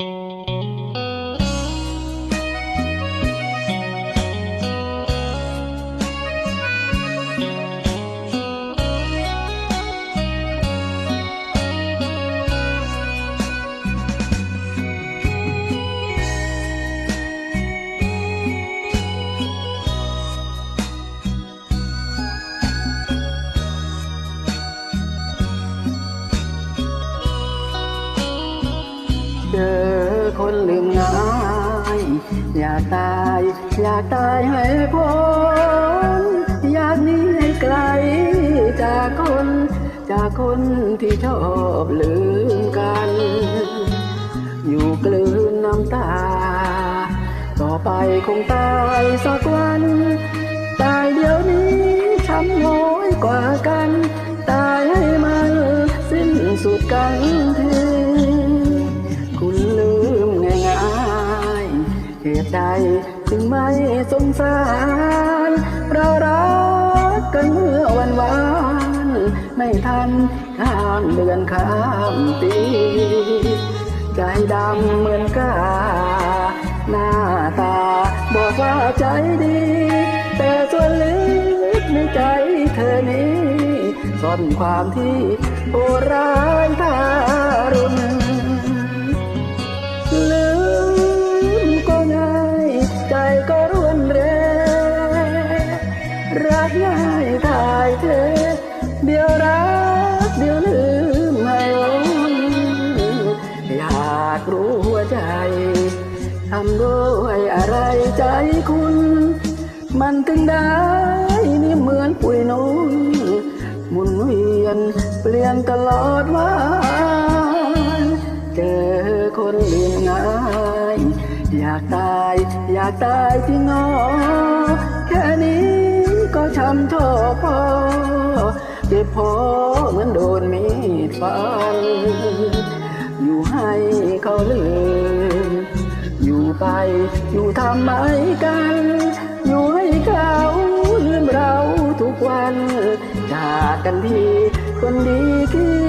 เอยากตาย อยากตายให้พ้นอยากหนี้ให้ไกล จากคน จากคนที่ชอบลืมกัน อยู่กลืนน้ำตา ต่อไปคงตายสักวัน ตายเดี๋ยวนี้ช้ำน้อยกว่ากัน ตายให้มันสิ้นสุดกันทีคุ ใดจึงไม่สงสาร เรารักกันเมื่อวันวาน ไม่ทันข้ามเดือนข้ามปี ใจดำเหมือนกาหน้าตาบอกว่าใจดี แต่ส่วนลึกในใจเธอนี้ซ่อนความที่โหดร้ายทารุณ เดียวรักเดียวลืมไม่วนอยากรู้หัวใจทำด้วยอะไรใจคุณ มันถึงได้นี่เหมือนปุ๋ยนุ่นหมุนเวียนเปลี่ยนตลอดวันเจอคนลืมง่ายอยากตายอยากตายจริงอ๋อแค่นี้ก็ช้ำท้อพอ เจ็บพอเหมือนโดนมีดฟัน อยู่ให้เขาลืม อยู่ไปอยู่ทำไมกัน อยู่ให้เขาลืมเราทุกวัน จากกันทีคนดีขี้ลื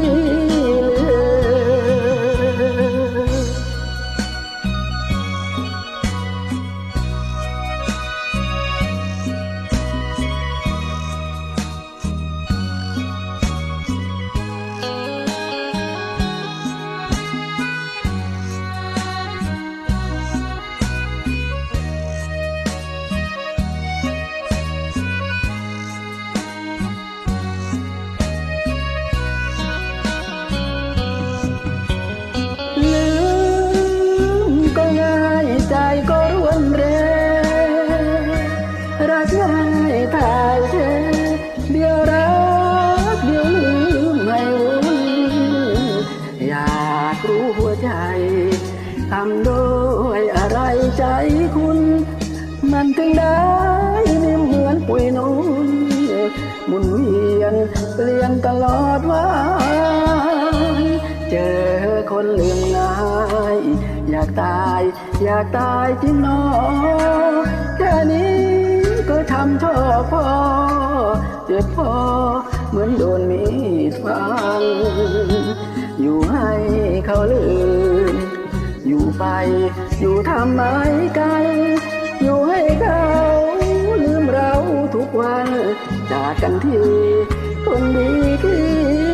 ได้ไม่เหมือนปุ๋ยนุ่นหมุนเวียนเปลี่ยนตลอดวันเจอคนลืมง่ายอยากตาย อยากตายจริงหนอแค่นี้ก็ทำท่อพอเจ็บพอเหมือนโดนมีดฟันอยู่ให้เขาลืม อยู่ไป อยู่ทำไมกัน วันจากกันทีคนดีที่